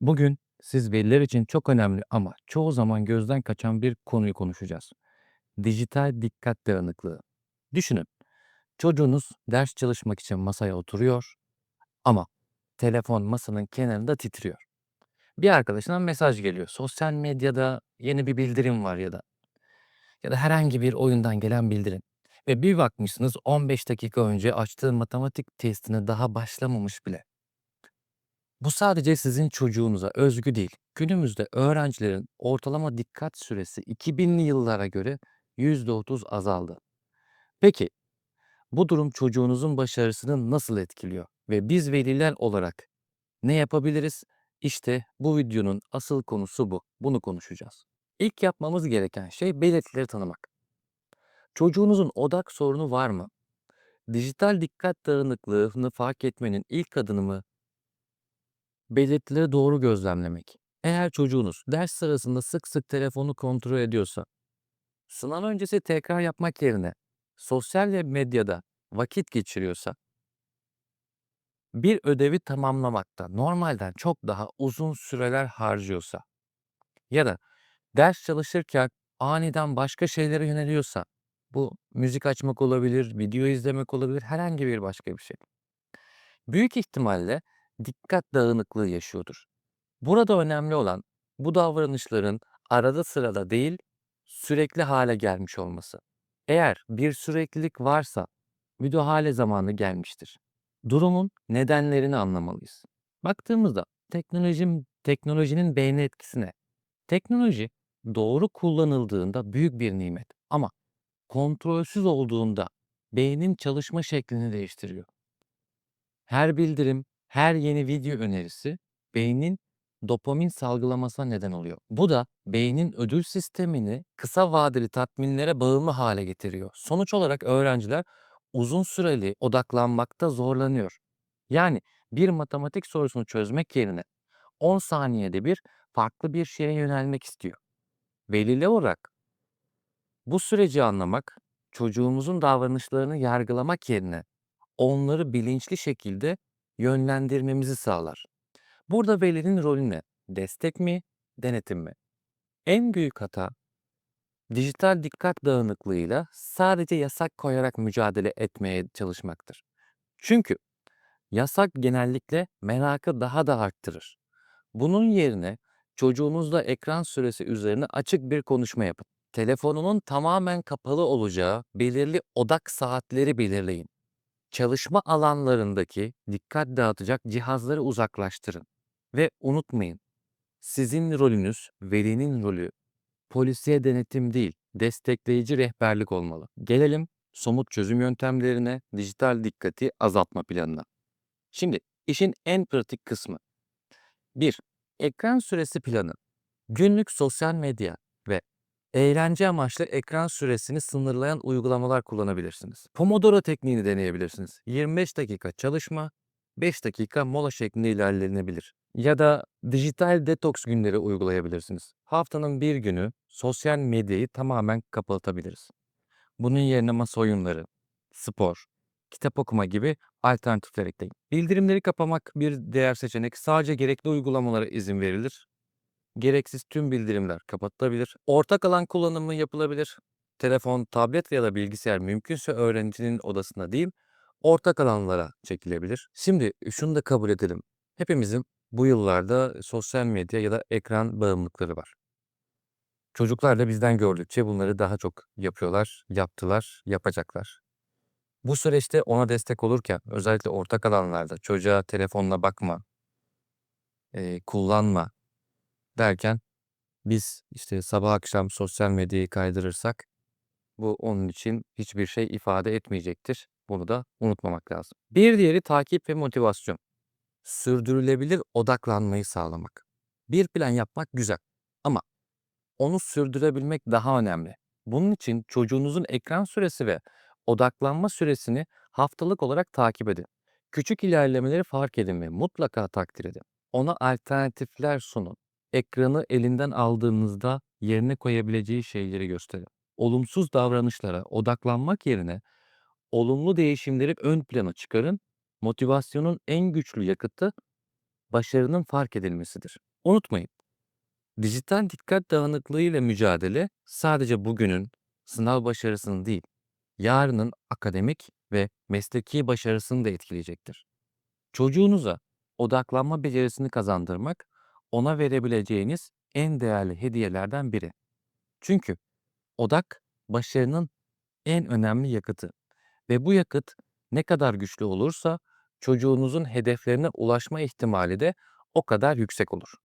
Bugün siz veliler için çok önemli ama çoğu zaman gözden kaçan bir konuyu konuşacağız. Dijital dikkat dağınıklığı. Düşünün, çocuğunuz ders çalışmak için masaya oturuyor ama telefon masanın kenarında titriyor. Bir arkadaşından mesaj geliyor. Sosyal medyada yeni bir bildirim var ya da ya da herhangi bir oyundan gelen bildirim. Ve bir bakmışsınız 15 dakika önce açtığı matematik testine daha başlamamış bile. Bu sadece sizin çocuğunuza özgü değil. Günümüzde öğrencilerin ortalama dikkat süresi 2000'li yıllara göre %30 azaldı. Peki bu durum çocuğunuzun başarısını nasıl etkiliyor ve biz veliler olarak ne yapabiliriz? İşte bu videonun asıl konusu bu. Bunu konuşacağız. İlk yapmamız gereken şey belirtileri tanımak. Çocuğunuzun odak sorunu var mı? Dijital dikkat dağınıklığını fark etmenin ilk adımı Belirtileri doğru gözlemlemek. Eğer çocuğunuz ders sırasında sık sık telefonu kontrol ediyorsa, sınav öncesi tekrar yapmak yerine sosyal medyada vakit geçiriyorsa, bir ödevi tamamlamakta normalden çok daha uzun süreler harcıyorsa ya da ders çalışırken aniden başka şeylere yöneliyorsa, bu müzik açmak olabilir, video izlemek olabilir, herhangi bir başka bir şey. Büyük ihtimalle dikkat dağınıklığı yaşıyordur. Burada önemli olan bu davranışların arada sırada değil, sürekli hale gelmiş olması. Eğer bir süreklilik varsa müdahale zamanı gelmiştir. Durumun nedenlerini anlamalıyız. Baktığımızda teknolojinin, teknolojinin beyne etkisine. Teknoloji doğru kullanıldığında büyük bir nimet ama kontrolsüz olduğunda beynin çalışma şeklini değiştiriyor. Her bildirim, her yeni video önerisi beynin dopamin salgılamasına neden oluyor. Bu da beynin ödül sistemini kısa vadeli tatminlere bağımlı hale getiriyor. Sonuç olarak öğrenciler uzun süreli odaklanmakta zorlanıyor. Yani bir matematik sorusunu çözmek yerine 10 saniyede bir farklı bir şeye yönelmek istiyor. Veliler olarak bu süreci anlamak, çocuğumuzun davranışlarını yargılamak yerine onları bilinçli şekilde yönlendirmemizi sağlar. Burada velinin rolü ne? Destek mi, denetim mi? En büyük hata dijital dikkat dağınıklığıyla sadece yasak koyarak mücadele etmeye çalışmaktır. Çünkü yasak genellikle merakı daha da arttırır. Bunun yerine çocuğunuzla ekran süresi üzerine açık bir konuşma yapın. Telefonunun tamamen kapalı olacağı belirli odak saatleri belirleyin. Çalışma alanlarındaki dikkat dağıtacak cihazları uzaklaştırın. Ve unutmayın, sizin rolünüz, velinin rolü polisiye denetim değil, destekleyici rehberlik olmalı. Gelelim somut çözüm yöntemlerine, dijital dikkati azaltma planına. Şimdi işin en pratik kısmı. 1. Ekran süresi planı. Günlük sosyal medya eğlence amaçlı ekran süresini sınırlayan uygulamalar kullanabilirsiniz. Pomodoro tekniğini deneyebilirsiniz. 25 dakika çalışma, 5 dakika mola şeklinde ilerlenebilir. Ya da dijital detoks günleri uygulayabilirsiniz. Haftanın bir günü sosyal medyayı tamamen kapatabiliriz. Bunun yerine masa oyunları, spor, kitap okuma gibi alternatifler ekleyin. Bildirimleri kapamak bir diğer seçenek. Sadece gerekli uygulamalara izin verilir. Gereksiz tüm bildirimler kapatılabilir. Ortak alan kullanımı yapılabilir. Telefon, tablet ya da bilgisayar mümkünse öğrencinin odasında değil, ortak alanlara çekilebilir. Şimdi şunu da kabul edelim. Hepimizin bu yıllarda sosyal medya ya da ekran bağımlılıkları var. Çocuklar da bizden gördükçe bunları daha çok yapıyorlar, yaptılar, yapacaklar. Bu süreçte ona destek olurken özellikle ortak alanlarda çocuğa telefonla bakma, eee, kullanma derken biz işte sabah akşam sosyal medyayı kaydırırsak bu onun için hiçbir şey ifade etmeyecektir. Bunu da unutmamak lazım. Bir diğeri takip ve motivasyon. Sürdürülebilir odaklanmayı sağlamak. Bir plan yapmak güzel ama onu sürdürebilmek daha önemli. Bunun için çocuğunuzun ekran süresi ve odaklanma süresini haftalık olarak takip edin. Küçük ilerlemeleri fark edin ve mutlaka takdir edin. Ona alternatifler sunun. Ekranı elinden aldığınızda yerine koyabileceği şeyleri gösterin. Olumsuz davranışlara odaklanmak yerine olumlu değişimleri ön plana çıkarın. Motivasyonun en güçlü yakıtı başarının fark edilmesidir. Unutmayın, dijital dikkat dağınıklığıyla mücadele sadece bugünün sınav başarısını değil, yarının akademik ve mesleki başarısını da etkileyecektir. Çocuğunuza odaklanma becerisini kazandırmak ona verebileceğiniz en değerli hediyelerden biri. Çünkü odak başarının en önemli yakıtı ve bu yakıt ne kadar güçlü olursa çocuğunuzun hedeflerine ulaşma ihtimali de o kadar yüksek olur.